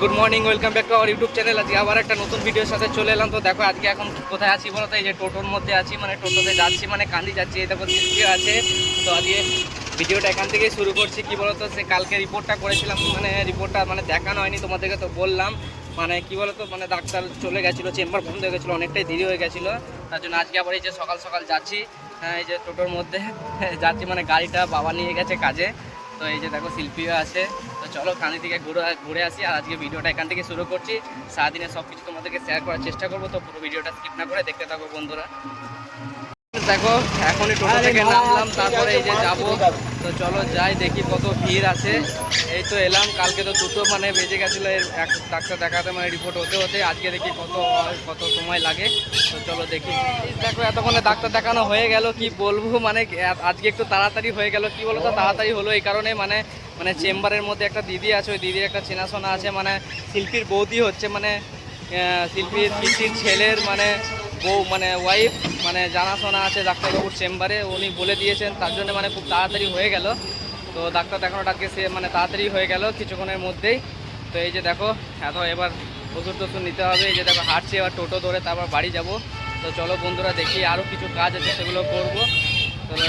Good morning welcome back to our YouTube channel আজকে আবার একটা নতুন ভিডিওর সাথে চলে এলাম। তো দেখো আজকে এখন কোথায় আছি বলো তো? এই যে টোটোর মধ্যে আছি মানে টোটোতে যাচ্ছি মানে কান্দি যাচ্ছি। এই দেখো দিদিও আছে। তো আজকে ভিডিওটা এখান থেকেই শুরু করছি কি বলো তো? সে কালকে রিপোর্টটা করেছিলাম মানে রিপোর্টটা মানে দেখানো হয়নি তোমাদেরকে তো বললাম। মানে কি বলো তো? মানে ডাক্তার চলে গেছিল চেম্বার বন্ধ হয়ে গেছিল অনেকটাই দেরি হয়ে গেছিল। তার জন্য আজকে আবার এই যে সকাল সকাল যাচ্ছি হ্যাঁ, এই যে টোটোর মধ্যে। যাচ্ছি মানে গাড়িটা বাবা নিয়ে গেছে কাজে। তো এই যে দেখো শিল্পীও আছে। চলো কানি থেকে ঘুরে ঘুরে আসি আর আজকে ভিডিওটা এখান থেকে শুরু করছি। সারাদিনে সব কিছু তোমাদেরকে শেয়ার করার চেষ্টা করব, তো পুরো ভিডিওটা স্কিপ না করে দেখতে থাকো বন্ধুরা। দেখো এখনই টোটো থেকে নামলাম তারপরে এই যে যাব। তো চলো যাই দেখি কত ভিড় আছে। এই তো এলাম কালকে তো দুটো মানে বেজে গেছিল এর এক ডাক্তার দেখাতে মানে রিপোর্ট হতে হতে। আজকে দেখি কত কত সময় লাগে। তো চলো দেখি। দেখো এতক্ষণে ডাক্তার দেখানো হয়ে গেল কি বলব মানে আজকে একটু তাড়াতাড়ি হয়ে গেল কি বলতো তাড়াতাড়ি হলো এই কারণে মানে মানে চেম্বারের মধ্যে একটা দিদি আছে ওই দিদির একটা চেনাশোনা আছে মানে শিল্পীর বৌদি হচ্ছে মানে শিল্পীর পিসির ছেলের মানে বউ মানে ওয়াইফ মানে জানাশোনা আছে ডাক্তারবাবুর চেম্বারে উনি বলে দিয়েছেন, তার জন্য মানে খুব তাড়াতাড়ি হয়ে গেল। তো ডাক্তার দেখানোটা আজকে সে মানে তাড়াতাড়ি হয়ে গেল কিছুক্ষণের মধ্যেই। তো এই যে দেখো, এত এবার ওষুধ টষুধ নিতে হবে, এই যে দেখো হাঁটছি, এবার টোটো ধরে তারপর বাড়ি যাব। তো চলো বন্ধুরা, দেখি আরও কিছু কাজ আছে সেগুলো করব। তাহলে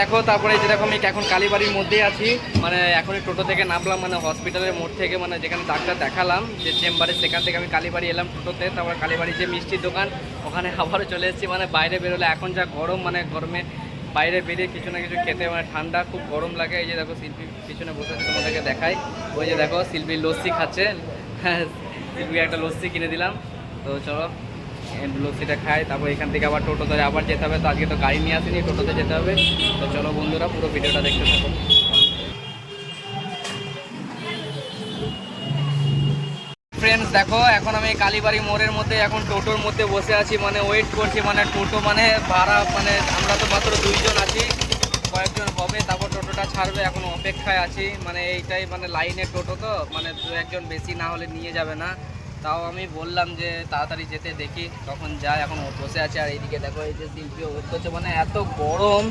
দেখো, তারপরে যে দেখো, আমি এখন কালীবাড়ির মধ্যেই আছি। মানে এখনই টোটো থেকে নামলাম মানে হসপিটালের মোড় থেকে মানে যেখানে ডাক্তার দেখালাম, যে চেম্বারে, সেখান থেকে আমি কালীবাড়ি এলাম টোটোতে। তারপর কালীবাড়ির যে মিষ্টির দোকান, ওখানে আবারও চলে এসেছি। মানে বাইরে বেরোলে এখন যা গরম মানে গরমে বাইরে বেরিয়ে কিছু না কিছু খেতে মানে ঠান্ডা, খুব গরম লাগে। এই যে দেখো, শিল্পী পিছনে বসে আছে, তোমাদেরকে দেখাই। ওই যে দেখো, শিল্পী লস্যি খাচ্ছে। হ্যাঁ শিল্পীকে একটা লস্যি কিনে দিলাম। তো চলো লস্যিটা খাই তারপর এখান থেকে আবার টোটো ধরে আবার যেতে হবে। তো আজকে তো গাড়ি নিয়ে আসিনি, টোটোতে যেতে হবে। তো চলো বন্ধুরা, পুরো ভিডিওটা দেখতে থাকো। ফ্রেন্ডস দেখো, এখন আমি কালীবাড়ি মোড়ের মধ্যে, এখন টোটোর মধ্যে বসে আছি। মানে ওয়েট করছি মানে টোটো মানে ভাড়া মানে আমরা তো মাত্র দুইজন আছি। কয়েকজন হবে, তারপর টোটোটা ছাড়বে, এখন অপেক্ষায় আছি। মানে এইটাই মানে লাইনের টোটো তো মানে দু একজন বেশি না হলে নিয়ে যাবে না। তাও আমি বললাম যে তাড়াতাড়ি যেতে দেখি, তখন যায় এখন ও বসে আছে, আর এইদিকে দেখো, এই যে শিল্পী ওয়েট করছে মানে এত গরম,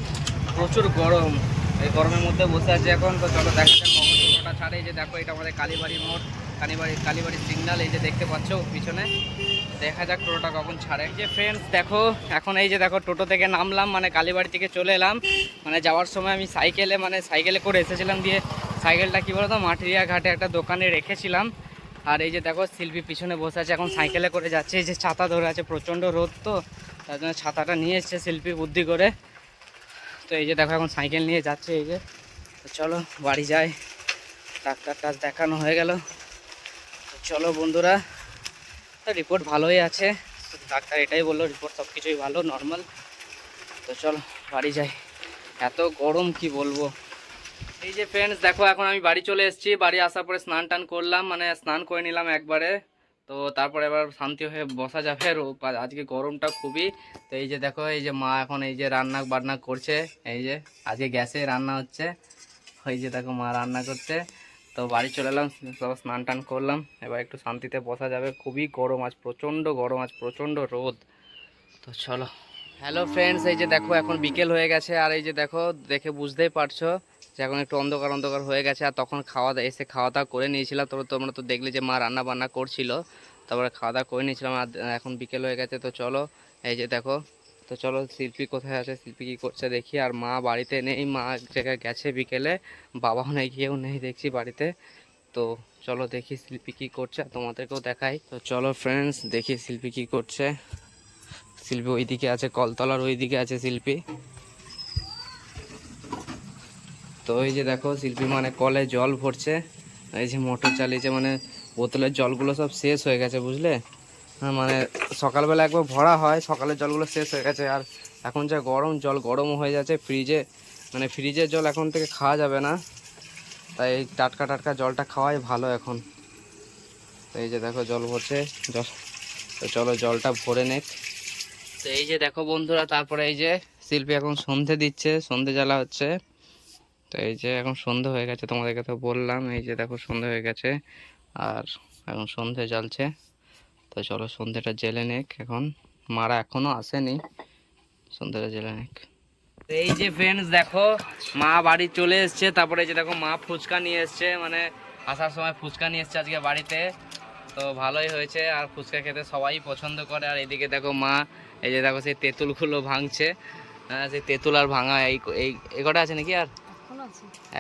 প্রচুর গরম, এই গরমের মধ্যে বসে আছে এখন, তো চলো দেখা যাক টোটোটা ছাড়ে যে দেখো, এটা আমাদের কালীবাড়ি মোড় কালীবাড়ি কালীবাড়ির সিগনাল এই যে দেখতে পাচ্ছ পিছনে, দেখা যাক টোটোটা কখন ছাড়ে। যে ফ্রেন্ডস দেখো, এখন এই যে দেখো, টোটো থেকে নামলাম মানে কালীবাড়ি থেকে চলে এলাম মানে যাওয়ার সময় আমি সাইকেলে মানে সাইকেলে করে এসেছিলাম দিয়ে, সাইকেলটা কী বলতো মাটিরিয়া ঘাটে একটা দোকানে রেখেছিলাম আর এই যে দেখো, শিল্পী পিছনে বসে আছে, এখন সাইকেলে করে যাচ্ছে। এই যে ছাতা ধরে আছে, প্রচণ্ড রোদ তো, তার জন্য ছাতাটা নিয়ে এসছে শিল্পী বুদ্ধি করে। তো এই যে দেখো, এখন সাইকেল নিয়ে যাচ্ছে এই যে। চলো, বাড়ি যাই। ডাক্তার টাচ দেখানো হয়ে গেল। চলো বন্ধুরা রিপোর্ট ভালোই আছে। ডাক্তার এটাই বলল রিপোর্ট সব কিছুই ভালো নর্মাল তো চলো, বাড়ি যাই। এত গরম, কি বলব? এই যে ফ্রেন্ডস দেখো, এখন আমি বাড়ি চলে এসেছি। বাড়ি আসার পরে স্নান টান করলাম মানে স্নান করে নিলাম একবারে। তো তারপরে এবার শান্তি হয়ে বসা যাবে। আর আজকে গরমটা খুবই। তো এই যে দেখো, এই যে মা এখন এই যে রান্না বান্না করছে। এই যে আজকে গ্যাসে রান্না হচ্ছে। ওই যে দেখো মা রান্না করছে। তো বাড়ি চলে এলাম, সব স্নান টান করলাম। এবার একটু শান্তিতে বসা যাবে। খুবই গরম আজ, প্রচণ্ড গরম আজ, প্রচণ্ড রোদ। তো চলো। হ্যালো ফ্রেন্ডস এই যে দেখো, এখন বিকেল হয়ে গেছে। আর এই যে দেখো, দেখে বুঝতেই পারছ। যে এখন একটু অন্ধকার অন্ধকার হয়ে গেছে আর তখন খাওয়া দাওয়া এসে খাওয়া দাওয়া করে নিয়েছিলাম। তারপর তোমরা তো দেখলে যে মা রান্না বান্না করছিল। তারপরে খাওয়া দাওয়া করে নিয়েছিলাম আর এখন বিকেল হয়ে গেছে। তো চলো, এই যে দেখো, তো চলো শিল্পী কোথায় আছে? শিল্পী কী করছে দেখি। আর মা বাড়িতে নেই, মা এক জায়গায় গেছে বিকেলে। বাবাও নেই, কেউ নেই দেখছি বাড়িতে। তো চলো দেখি শিল্পী কী করছে তোমাদেরকেও দেখাই। তো চলো ফ্রেন্ডস দেখি শিল্পী কী করছে। শিল্পী ওইদিকে আছে, কলতলার ওইদিকে আছে শিল্পী। তো এই যে দেখো শিল্পী মানে কলে জল ভরছে, এই যে মোটর চালিয়েছে মানে বোতলের জলগুলো সব শেষ হয়ে গেছে, বুঝলে? হ্যাঁ মানে সকালবেলা একবার ভরা হয়, সকালের জলগুলো শেষ হয়ে গেছে, আর এখন যা গরম, জল গরমও হয়ে যাচ্ছে, ফ্রিজে মানে ফ্রিজের জল এখন থেকে খাওয়া যাবে না। তাই এই টাটকা টাটকা জলটা খাওয়াই ভালো এখন। তো এই যে দেখো, জল ভরছে, জল, তো চলো জলটা ভরে নেক। তো এই যে দেখো বন্ধুরা, তারপরে এই যে শিল্পী এখন সন্ধে দিচ্ছে, সন্ধে জ্বালা হচ্ছে। তো এই যে এখন সন্ধে হয়ে গেছে তোমাদেরকে তো বললাম। এই যে দেখো সন্ধে হয়ে গেছে আর এখন সন্ধে জ্বালছে। তো চলো সন্ধেটা জেলে নেক এখন। মারা এখনও আসেনি। সন্ধেটা জেলে নেক। এই যে ফ্রেন্ডস দেখো, মা বাড়ি চলে এসছে। তারপরে এই যে দেখো মা ফুচকা নিয়ে এসছে। মানে আসার সময় ফুচকা নিয়ে এসছে আজকে বাড়িতে। তো ভালোই হয়েছে। আর ফুচকা খেতে সবাই পছন্দ করে। আর এদিকে দেখো মা, এই যে দেখো সেই তেঁতুলগুলো ভাঙছে। হ্যাঁ সেই তেঁতুল আর ভাঙা এই এই কটা আছে নাকি আর?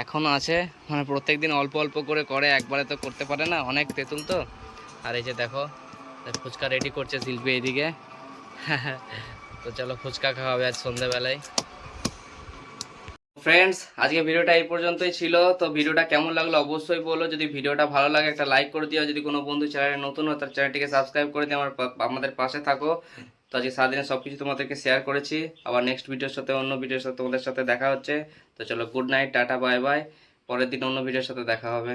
এখনও আছে। মানে প্রত্যেক দিন অল্প অল্প করে করে, একবারে তো করতে পারে না। অনেক তেঁতুল তো। আর এই যে দেখো, ফুচকা রেডি করছে শিল্পী এইদিকে। তো চলো ফুচকা খাওয়া হবে আজ সন্ধ্যেবেলায়। ফ্রেন্ডস আজকে ভিডিওটা এই পর্যন্তই ছিল। তো ভিডিওটা কেমন লাগল অবশ্যই বলো। যদি ভিডিওটা ভালো লাগে, একটা লাইক করে দিও। যদি কোনো বন্ধু চ্যানেলে নতুন হয় তার চ্যানেলটিকে সাবস্ক্রাইব করে দিয়ে আমার আমাদের পাশে থাকো। তো আজকে সারাদিনে সব কিছু তোমাদেরকে শেয়ার করেছি। আবার নেক্সট ভিডিওর সাথে, অন্য ভিডিওর সাথে তোমাদের সাথে দেখা হচ্ছে। তো চলো good night tata bye bye পরের দিন অন্য ভিডিওর সাথে দেখা হবে।